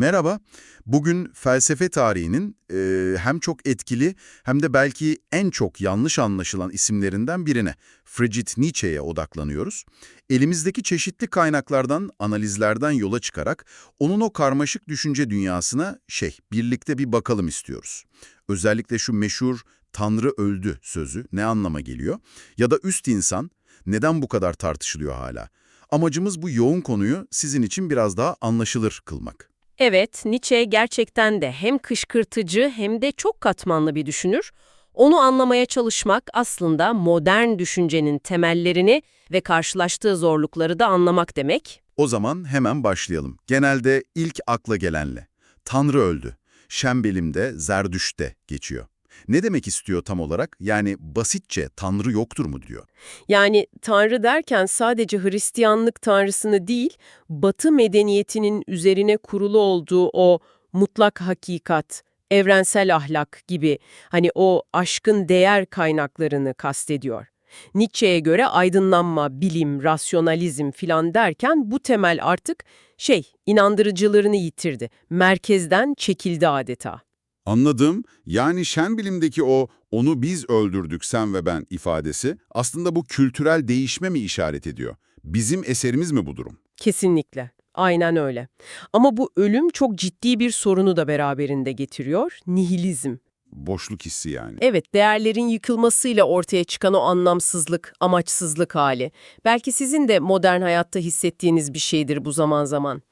Merhaba. Bugün felsefe tarihinin e, hem çok etkili hem de belki en çok yanlış anlaşılan isimlerinden birine, Friedrich Nietzsche'ye odaklanıyoruz. Elimizdeki çeşitli kaynaklardan, analizlerden yola çıkarak onun o karmaşık düşünce dünyasına şey, birlikte bir bakalım istiyoruz. Özellikle şu meşhur Tanrı öldü sözü ne anlama geliyor? Ya da üst insan neden bu kadar tartışılıyor hala? Amacımız bu yoğun konuyu sizin için biraz daha anlaşılır kılmak. Evet, Nietzsche gerçekten de hem kışkırtıcı hem de çok katmanlı bir düşünür. Onu anlamaya çalışmak aslında modern düşüncenin temellerini ve karşılaştığı zorlukları da anlamak demek. O zaman hemen başlayalım. Genelde ilk akla gelenle. Tanrı öldü. Şembelim'de, Zerdüşt'te geçiyor. Ne demek istiyor tam olarak? Yani basitçe Tanrı yoktur mu diyor. Yani Tanrı derken sadece Hristiyanlık Tanrısını değil, Batı medeniyetinin üzerine kurulu olduğu o mutlak hakikat, evrensel ahlak gibi hani o aşkın değer kaynaklarını kastediyor. Nietzsche'ye göre aydınlanma, bilim, rasyonalizm filan derken bu temel artık şey, inandırıcılığını yitirdi. Merkezden çekildi adeta. Anladım. Yani Şenbilim'deki o onu biz öldürdük sen ve ben ifadesi aslında bu kültürel değişme mi işaret ediyor? Bizim eserimiz mi bu durum? Kesinlikle. Aynen öyle. Ama bu ölüm çok ciddi bir sorunu da beraberinde getiriyor. Nihilizm. Boşluk hissi yani. Evet, değerlerin yıkılmasıyla ortaya çıkan o anlamsızlık, amaçsızlık hali. Belki sizin de modern hayatta hissettiğiniz bir şeydir bu zaman zaman.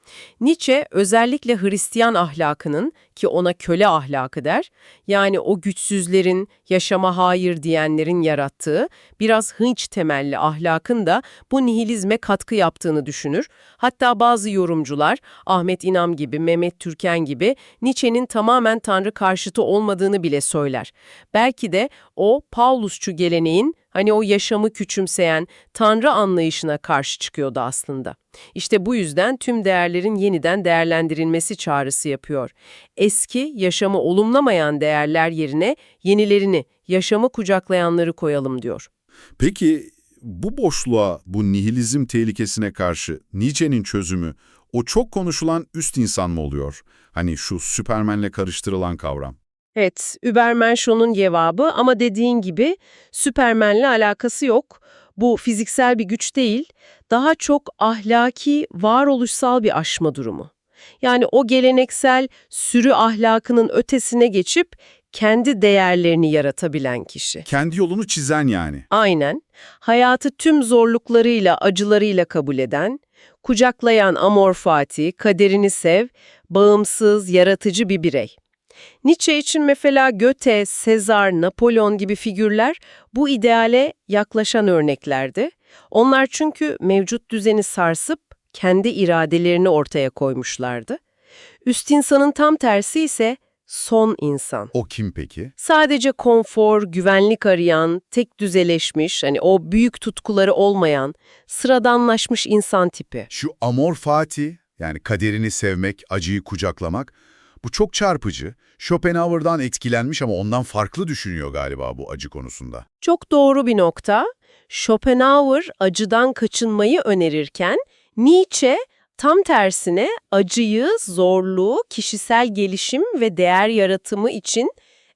Nietzsche özellikle Hristiyan ahlakının ki ona köle ahlakı der, yani o güçsüzlerin, yaşama hayır diyenlerin yarattığı biraz hınç temelli ahlakın da bu nihilizme katkı yaptığını düşünür. Hatta bazı yorumcular, Ahmet İnam gibi, Mehmet Türken gibi Nietzsche'nin tamamen Tanrı karşıtı olmadığını bile söyler. Belki de o Paulusçu geleneğin hani o yaşamı küçümseyen Tanrı anlayışına karşı çıkıyordu aslında. İşte bu yüzden tüm değerlerin yeniden değerlendirilmesi çağrısı yapıyor. Eski, yaşamı olumlamayan değerler yerine yenilerini, yaşamı kucaklayanları koyalım diyor. Peki bu boşluğa, bu nihilizm tehlikesine karşı Nietzsche'nin çözümü o çok konuşulan üst insan mı oluyor? Hani şu Süpermen'le karıştırılan kavram. Evet, Übermensch'un cevabı ama dediğin gibi Süpermen'le alakası yok. Bu fiziksel bir güç değil, daha çok ahlaki, varoluşsal bir aşma durumu. Yani o geleneksel sürü ahlakının ötesine geçip kendi değerlerini yaratabilen kişi. Kendi yolunu çizen yani. Aynen, hayatı tüm zorluklarıyla, acılarıyla kabul eden, kucaklayan amor fati, kaderini sev, bağımsız, yaratıcı bir birey. Nietzsche için mesela Goethe, Sezar, Napolyon gibi figürler bu ideale yaklaşan örneklerdi. Onlar çünkü mevcut düzeni sarsıp kendi iradelerini ortaya koymuşlardı. Üst insanın tam tersi ise son insan. O kim peki? Sadece konfor, güvenlik arayan, tek düzeleşmiş, hani o büyük tutkuları olmayan, sıradanlaşmış insan tipi. Şu amor fati, yani kaderini sevmek, acıyı kucaklamak, bu çok çarpıcı. Schopenhauer'dan etkilenmiş ama ondan farklı düşünüyor galiba bu acı konusunda. Çok doğru bir nokta. Schopenhauer acıdan kaçınmayı önerirken Nietzsche tam tersine acıyı, zorluğu, kişisel gelişim ve değer yaratımı için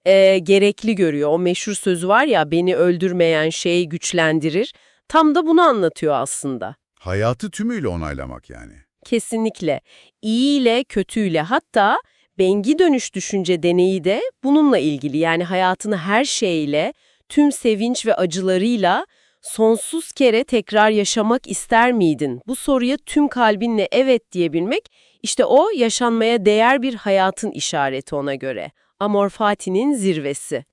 e, gerekli görüyor. O meşhur sözü var ya beni öldürmeyen şey güçlendirir. Tam da bunu anlatıyor aslında. Hayatı tümüyle onaylamak yani. Kesinlikle. İyi ile kötüyle hatta bengi dönüş düşünce deneyi de bununla ilgili. Yani hayatını her şeyle, tüm sevinç ve acılarıyla sonsuz kere tekrar yaşamak ister miydin? Bu soruya tüm kalbinle evet diyebilmek, işte o yaşanmaya değer bir hayatın işareti ona göre. Amor Fati'nin zirvesi.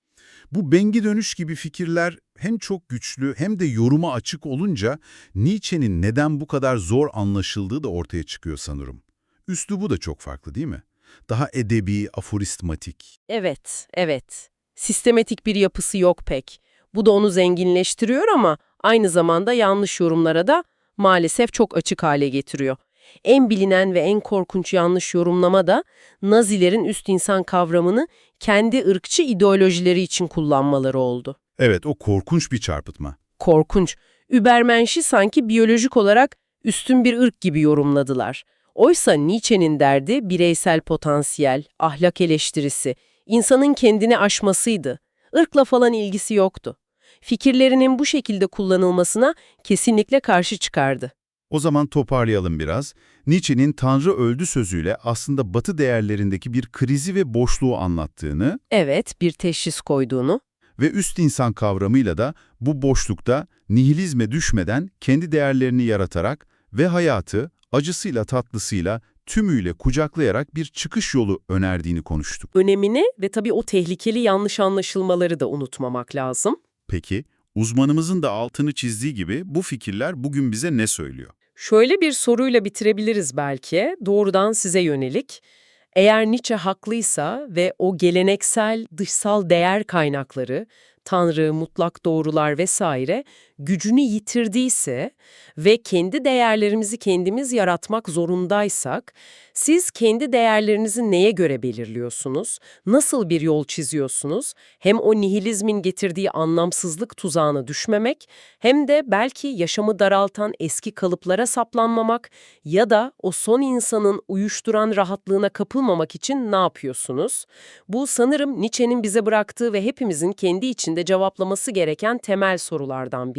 Bu bengi dönüş gibi fikirler hem çok güçlü hem de yoruma açık olunca Nietzsche'nin neden bu kadar zor anlaşıldığı da ortaya çıkıyor sanırım. Üslubu da çok farklı değil mi? Daha edebi, aforistmatik. Evet, evet. Sistematik bir yapısı yok pek. Bu da onu zenginleştiriyor ama aynı zamanda yanlış yorumlara da maalesef çok açık hale getiriyor. En bilinen ve en korkunç yanlış yorumlama da Nazilerin üst insan kavramını kendi ırkçı ideolojileri için kullanmaları oldu. Evet, o korkunç bir çarpıtma. Korkunç. Übermensch'i sanki biyolojik olarak üstün bir ırk gibi yorumladılar. Oysa Nietzsche'nin derdi bireysel potansiyel, ahlak eleştirisi, insanın kendini aşmasıydı. Irkla falan ilgisi yoktu. Fikirlerinin bu şekilde kullanılmasına kesinlikle karşı çıkardı. O zaman toparlayalım biraz. Nietzsche'nin Tanrı öldü sözüyle aslında Batı değerlerindeki bir krizi ve boşluğu anlattığını Evet, bir teşhis koyduğunu, ve üst insan kavramıyla da bu boşlukta nihilizme düşmeden kendi değerlerini yaratarak ve hayatı acısıyla tatlısıyla tümüyle kucaklayarak bir çıkış yolu önerdiğini konuştuk. önemini ve tabii o tehlikeli yanlış anlaşılmaları da unutmamak lazım. Peki, uzmanımızın da altını çizdiği gibi bu fikirler bugün bize ne söylüyor? Şöyle bir soruyla bitirebiliriz belki, doğrudan size yönelik. Eğer Nietzsche haklıysa ve o geleneksel dışsal değer kaynakları, tanrı, mutlak doğrular vesaire gücünü yitirdiyse ve kendi değerlerimizi kendimiz yaratmak zorundaysak, siz kendi değerlerinizi neye göre belirliyorsunuz? Nasıl bir yol çiziyorsunuz? Hem o nihilizmin getirdiği anlamsızlık tuzağına düşmemek, hem de belki yaşamı daraltan eski kalıplara saplanmamak ya da o son insanın uyuşturan rahatlığına kapılmamak için ne yapıyorsunuz? Bu sanırım Nietzsche'nin bize bıraktığı ve hepimizin kendi içinde cevaplaması gereken temel sorulardan biri.